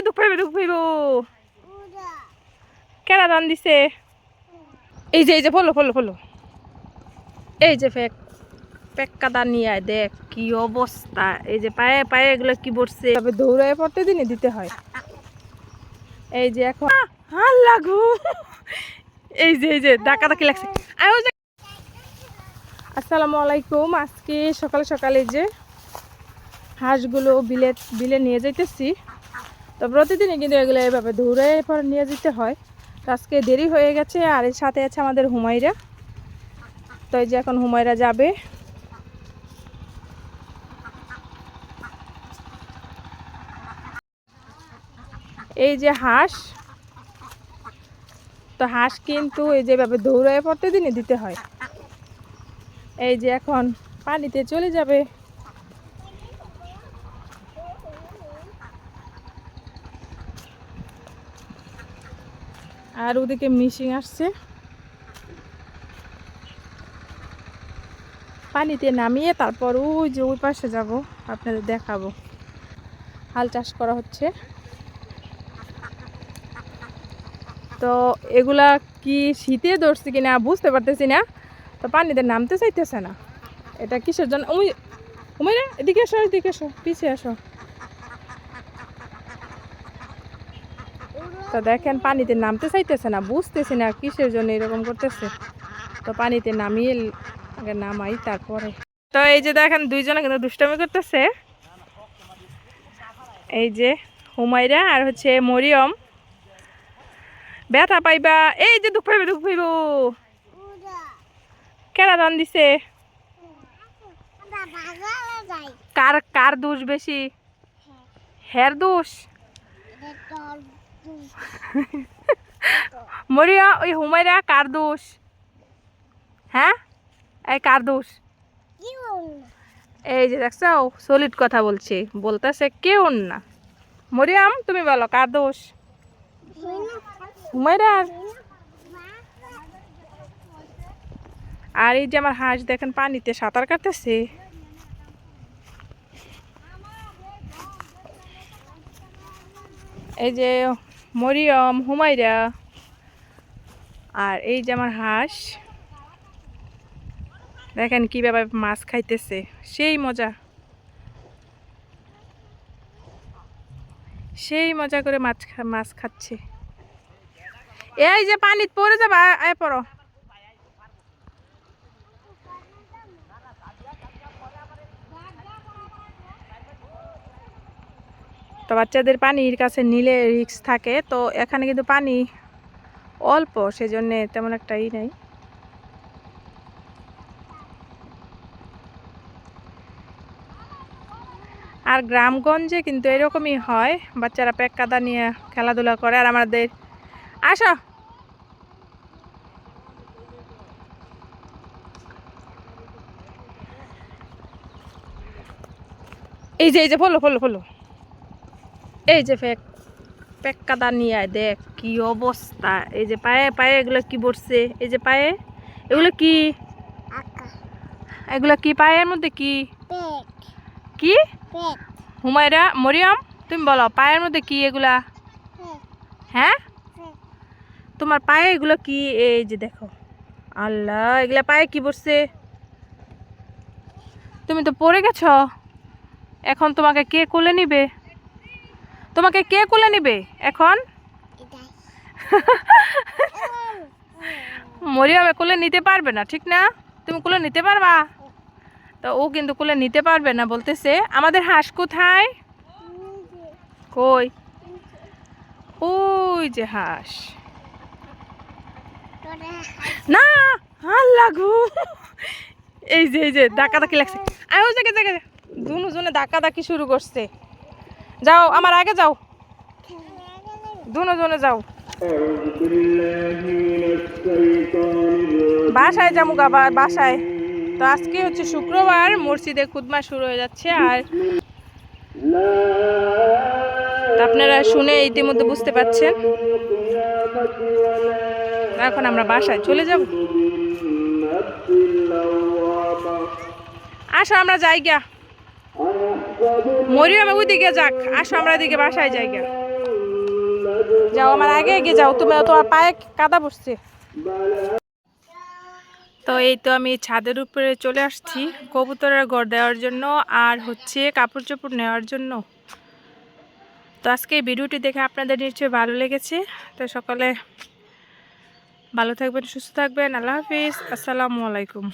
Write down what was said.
যে দুঃখ পাইবে, দুঃখ পাইব। কেনা রান দিছে? এই যে এই যে, ফলো ফলো ফলো। এই যে ফেক নিয়ে আয়, দেখ কি অবস্থা। এই যে পায়ে পায়ে এগুলো কি পড়ছে? তবে দৌড়ায় পড়তে দিনে দিতে হয়। এই যে এখন হাল লাগু। এই যে এই যে ডাকা ডাকি লাগছে আসসালামু আলাইকুম। আজকে সকালে সকালে যে হাঁসগুলো বিলে বিলে নিয়ে যাইতেছি। তো প্রতিদিনই কিন্তু এগুলো এভাবে দৌড়ে পর নিয়ে যেতে হয়। তো আজকে দেরি হয়ে গেছে, আর এর সাথে আছে আমাদের হুমাইরা তো এই যে এখন হুমাইরা যাবে। এই যে হাঁস, তো হাঁস কিন্তু এই যেভাবে দৌড়ায় পড়তে দিনে দিতে হয়। এই যে এখন পানিতে চলে যাবে। আর ওদিকে মিশিং আসছে। পানিতে নামিয়ে তারপর ওই যে ওই পাশে যাব, আপনাদের দেখাবো। হাল চাষ করা হচ্ছে। তো এগুলা কি শীতে ধরছে কিনা বুঝতে পারতেছি না। তো পানিতে নামতে চাইতেছে না। এটা কিসের জন্য? উমি উমিরা এদিকে এসো এদিকে এসো পিছিয়ে আসো তো দেখেন, পানিতে নামতে চাইতেছে না, বুঝতেছি না কিসের জন্য এরকম করতেছে। তো পানিতে নামিয়ে আগে নামাই, তারপরে। তো এই যে দেখেন, দুইজনে কিন্তু দুষ্টামি করতেছে। এই যে হুমাইরা আর হচ্ছে মরিয়ম। ব্যথা পাইবা, এই যে দুঃখ পাইবে, দুঃখ পাইব। কেনা রান দিছে? কার কার দোষ বেশি? হের দোষ? মরিয়া, ওই হুমাইরা কার দোষ হ্যাঁ? এই কার দোষ এই যে দেখছ সলিড কথা বলছে। বলতেছে কেউ না। মরিয়াম, তুমি বলো কার দোষ হুমাইরার আর এই যে আমার হাঁস, দেখেন, পানিতে সাঁতার কাটতেছে। এই যে মরিয়ম হুমাইরা আর এই যে আমার হাঁস। দেখেন কীভাবে মাছ খাইতেছে। সেই মজা। সেই মজা করে মাছ মাছ খাচ্ছে। এই যে পানিত পড়ে যাবা আয় পড়ো। তো বাচ্চাদের পানির কাছে নিলে রিক্স থাকে। তো এখানে কিন্তু পানি অল্প, সেজন্য তেমন একটা ই নেই। আর গ্রামগঞ্জে কিন্তু এরকমই হয়, বাচ্চারা প্যাক কাদা নিয়ে খেলাধুলা করে। আর আমাদের, আসো। এই যে এই যে, ফলো ফলো ফলো। এই যে ফেক প্যাক কাদা নিয়ে আয় দেখ কি অবস্থা। এই যে পায়ে পায়ে এগুলো কি পড়ছে? এই যে পায়ে এগুলো কি? এগুলো কি পায়ের মধ্যে কি? কি? হুমায়রা মরিয়ম তুমি বলো পায়ের মধ্যে কি এগুলা? হ্যাঁ? তোমার পায়ে এগুলো কি? এই যে দেখো। আল্লাহ এগুলা পায়ে কি পড়ছে? তুমি তো পড়ে গেছ। এখন তোমাকে কে কোলে নিবে? তোমাকে কে কোলে নিবে? এখন? মরিয়মে কোলে নিতে পারবে না ঠিক না? তুমি কোলে নিতে পারবা? তো ও কিন্তু কোলে নিতে পারবে না বলতেছে আমাদের হাঁস কোথায়? কই? ওই যে হাঁস। না হাল লাগু। এই যে এই যে ডাকা ডাকি লাগছে। আয় ওই জায়গায় জায়গায়। দুজনে ডাকা ডাকি শুরু করছে। যাও, আমার আগে যাও। দুজনে যাও। বাসায় যাব আবার বাসায়। তো আজকে হচ্ছে শুক্রবার, মসজিদে খুদমা শুরু হয়ে যাচ্ছে, আর আপনারা শুনে ইতিমধ্যে বুঝতে পারছেন। এখন আমরা বাসায় চলে যাব। আসো, আমরা যাই গা মরিয়ম ওইদিকে যাক, আসো আমরা বাসায় যাই যাও, আমার আগে এগিয়ে যাও, তুমি তোমার পায়ে কাদা পড়ছে। তো এই তো আমি ছাদের উপরে চলে আসছি, কবুতরের ঘর দেওয়ার জন্য আর হচ্ছে কাপড় চোপড় নেওয়ার জন্য। তো আজকে ভিডিওটি দেখে আপনাদের নিশ্চয়ই ভালো লেগেছে। তো সকালে ভালো থাকবেন, সুস্থ থাকবেন, আল্লাহ হাফিজ, আসসালামু আলাইকুম।